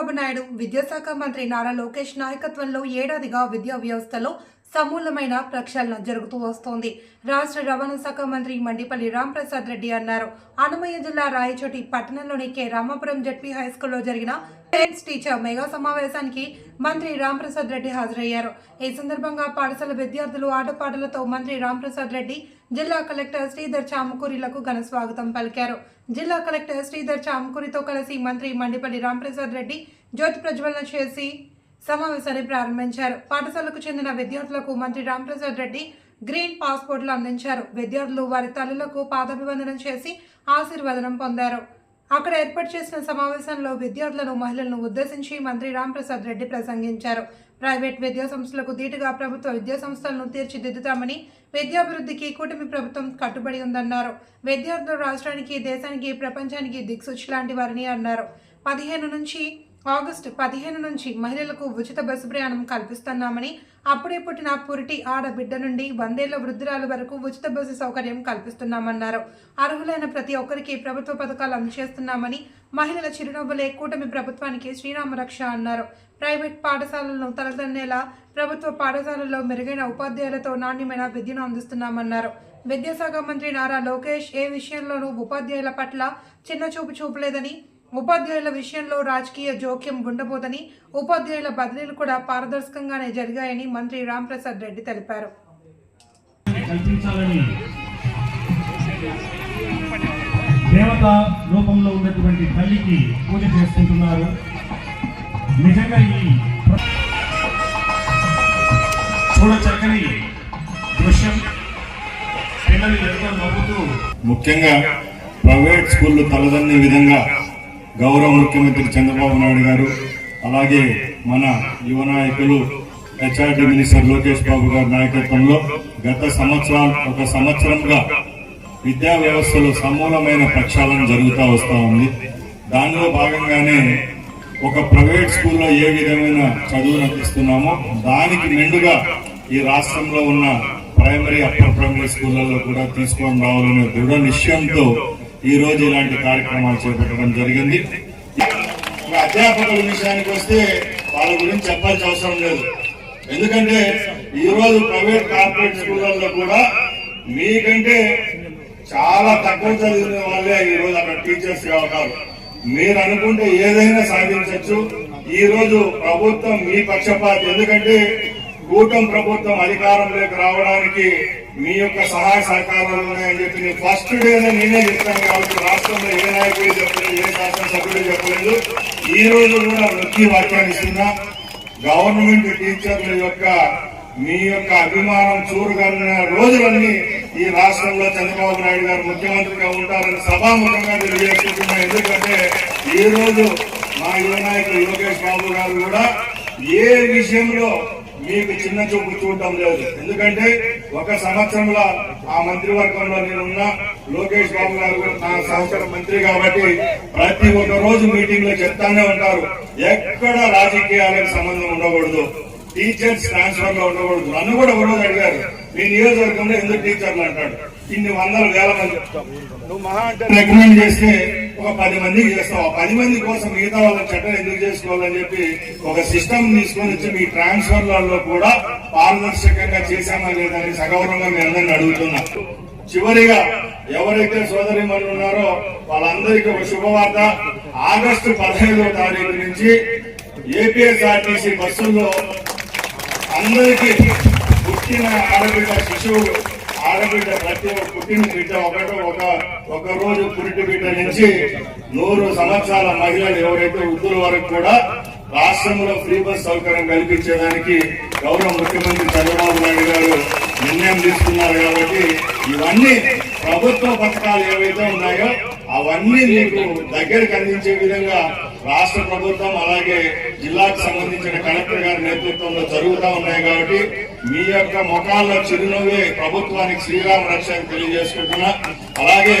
చంద్రబాబు నాయుడు విద్యాశాఖ మంత్రి నారా లోకేష్ నాయకత్వంలో ఏడాదిగా విద్యా వ్యవస్థలో సమూలమైన ప్రక్షాళన జరుగుతూ వస్తోంది. రాష్ట్ర రవాణా శాఖ మంత్రి మండిపల్లి రాంప్రసాద్ రెడ్డి అన్నారు. అన్నమయ్య జిల్లా రాయచోటి పట్టణంలోని కె. రామాపురం జడ్పీ హై స్కూల్లో జరిగిన పేరెంట్స్ టీచర్ మెగా సమావేశానికి మంత్రి రాంప్రసాద్ రెడ్డి హాజరయ్యారు. ఈ సందర్భంగా పాఠశాల విద్యార్థులు ఆటపాటలతో మంత్రి రాంప్రసాద్ రెడ్డి జిల్లా కలెక్టర్ శ్రీధర్ చామకూరిలకు ఘన స్వాగతం పలికారు. జిల్లా కలెక్టర్ శ్రీధర్ చామకూరితో కలిసి మంత్రి మండిపల్లి రాంప్రసాద్ రెడ్డి జ్యోతి ప్రజ్వలన చేసి సమావేశాన్ని ప్రారంభించారు. పాఠశాలకు చెందిన విద్యార్థులకు మంత్రి రాంప్రసాద్ రెడ్డి గ్రీన్ పాస్పోర్ట్లు అందించారు. విద్యార్థులు వారి తల్లులకు పాదాభివందనం చేసి ఆశీర్వాదనం పొందారు. అక్కడ ఏర్పాటు చేసిన సమావేశంలో విద్యార్థులను మహిళలను ఉద్దేశించి మంత్రి రాంప్రసాద్ రెడ్డి ప్రసంగించారు. ప్రైవేట్ విద్యా సంస్థలకు ధీటుగా ప్రభుత్వ విద్యా సంస్థలను తీర్చిదిద్దుతామని విద్యాభివృద్ధికి కూటమి ప్రభుత్వం కట్టుబడి ఉందన్నారు. విద్యార్థులు రాష్ట్రానికి దేశానికి ప్రపంచానికి దిక్సూచి లాంటి వారని అన్నారు. పదిహేను నుంచి ఆగస్టు పదిహేను నుంచి మహిళలకు ఉచిత బస్సు ప్రయాణం కల్పిస్తున్నామని అప్పుడే పుట్టిన పురిటి ఆడబిడ్డ నుండి వందేళ్ళ వృద్ధురాలు వరకు ఉచిత బస్సు సౌకర్యం కల్పిస్తున్నామన్నారు. అర్హులైన ప్రతి ఒక్కరికి ప్రభుత్వ పథకాలు అందజేస్తున్నామని మహిళల చిరునవ్వులే కూటమి ప్రభుత్వానికి శ్రీరామ రక్ష అన్నారు. ప్రైవేట్ పాఠశాలలను తలదన్నేలా ప్రభుత్వ పాఠశాలల్లో మెరుగైన ఉపాధ్యాయులతో నాణ్యమైన విద్యను అందిస్తున్నామన్నారు. విద్యాశాఖ మంత్రి నారా లోకేష్ ఏ విషయంలోనూ ఉపాధ్యాయుల పట్ల చిన్న చూపు చూపలేదని ఉపాధ్యాయుల విషయంలో రాజకీయ జోక్యం ఉండబోదని ఉపాధ్యాయుల బదిలీలు కూడా పారదర్శకంగానే జరిగాయని మంత్రి రాంప్రసాద్ రెడ్డి తెలిపారు. కల్పించాలని దేవత రూపంలో ఉన్నటువంటి తల్లికి పూజ చేసుకుంటున్నారు నిజంగా ఈ చూడ చక్కని దృశ్యం పిల్లలు ఎంతో నవ్వుతూ ముఖ్యంగా ప్రైవేట్ స్కూళ్ళు తలదన్నే విధంగా గౌరవ ముఖ్యమంత్రి చంద్రబాబు నాయుడు గారు అలాగే మన యువ నాయకులు హెచ్ఆర్డి మినిస్టర్ లోకేష్ బాబు గారి నాయకత్వంలో గత సంవత్సరం ఒక సంవత్సరంగా విద్యా వ్యవస్థలో సమూలమైన ప్రక్షాళన జరుగుతూ వస్తూ ఉంది. దానిలో భాగంగానే ఒక ప్రైవేట్ స్కూల్లో ఏ విధమైన చదువును అందిస్తున్నామో దానికి మెండుగా ఈ రాష్ట్రంలో ఉన్న ప్రైమరీ అప్పర్ ప్రైమరీ స్కూళ్ళల్లో కూడా తీసుకొని రావాలనే దృఢ నిశ్చయంతో ఈ రోజు ఇలాంటి కార్యక్రమాలు చేపట్టడం జరిగింది. అధ్యాపకుల విషయానికి వస్తే వాళ్ళ గురించి చెప్పాల్సిన అవసరం లేదు. ఎందుకంటే ఈ రోజు ప్రైవేట్ కార్పొరేట్ స్కూళ్ళల్లో కూడా మీకంటే చాలా తక్కువ చదివిన వాళ్ళే ఈ రోజు అక్కడ టీచర్స్ అవుతారు మీరు అనుకుంటే ఏదైనా సాధించవచ్చు ఈ రోజు ప్రభుత్వం మీ పక్షపాతి. ఎందుకంటే కూటమి ప్రభుత్వం అధికారంలోకి రావడానికి మీ యొక్క సహాయ సహకారాలు ఉన్నాయని చెప్పి నేను ఫస్ట్ డేనే నేనే చెప్తాను కాబట్టి రాష్ట్రంలో ఏ నాయకుడు చెప్పలేదు ఏ శాసనసభ్యుడు చెప్పలేదు. ఈ రోజు కూడా వృత్తి వాక్యాన్ని ఇస్తున్నా. గవర్నమెంట్ టీచర్ల యొక్క మీ యొక్క అభిమానం చూరుగలిగిన రోజులన్నీ ఈ రాష్ట్రంలో చంద్రబాబు నాయుడు గారు ముఖ్యమంత్రిగా ఉంటారని సభాముఖంగా తెలియజేసుకుంటున్నా. ఎందుకంటే ఈ రోజు మా యువ నాయకులు యోగేష్ బాబు గారు కూడా ఏ విషయంలో మీకు చిన్న చూపు చూడటం లేదు. ఎందుకంటే ఒక సంవత్సరంలో ఆ మంత్రివర్గంలో నేనున్నా లోకేష్ బాబు గారు కూడా నా సహచర మంత్రి కాబట్టి ప్రతి ఒక్క రోజు మీటింగ్లో చెప్తానే ఉంటారు. ఎక్కడ రాజకీయాలకు సంబంధం ఉండకూడదు. టీచర్స్ ట్రాన్స్ఫర్లో ఉండకూడదు. నన్ను కూడా ఒక రోజు అడిగారు. మీ నియోజకవర్గంలో ఎందుకు టీచర్లు అంటాడు. ఇన్ని వందల వేల మంది. నువ్వు మహా అంటే రికమెండ్ చేస్తే ఒక పది మందికి చేస్తాం ఆ పది మంది కోసం మిగతా వాళ్ళ చట్టం ఎందుకు చేసుకోవాలని చెప్పి ఒక సిస్టమ్ తీసుకొని వచ్చి మీ ట్రాన్స్ఫర్లలో కూడా పారదర్శకంగా చేశామా లేదని సగౌరవంగా మీ అందరిని అడుగుతున్నా. చివరిగా ఎవరైతే సోదరి ఉన్నారో వాళ్ళందరికీ ఒక శుభవార్త. ఆగస్టు పదహైదో తారీఖు నుంచి ఏపీఎస్ఆర్టీసీ బస్సుల్లో అందరికీ పుట్టిన ఆడబిడ్డ శిశువు ఆడబిడ్డ ప్రతి ఒక్క పుట్టిన బిడ్డ ఒకటో ఒక ఒకరోజు పురిటి బిడ్డ నుంచి నూరు సంవత్సరాల మహిళలు ఎవరైతే వృద్ధుల వరకు కూడా రాష్ట్రంలో ఫ్రీ బస్ సౌకర్యం కల్పించేదానికి గౌరవ ముఖ్యమంత్రి చంద్రబాబు నాయుడు గారు నిర్ణయం తీసుకున్నారు కాబట్టి ఇవన్నీ ప్రభుత్వ పథకాలు ఏవైతే ఉన్నాయో అవన్నీ మీకు దగ్గరికి అందించే విధంగా రాష్ట్ర ప్రభుత్వం అలాగే జిల్లాకు సంబంధించిన కలెక్టర్ గారి నేతృత్వంలో జరుగుతూ ఉన్నాయి కాబట్టి మీ యొక్క ముఖాల్లో చిరునవ్వే ప్రభుత్వానికి శ్రీరామ రక్ష తెలియజేసుకుంటున్నా. అలాగే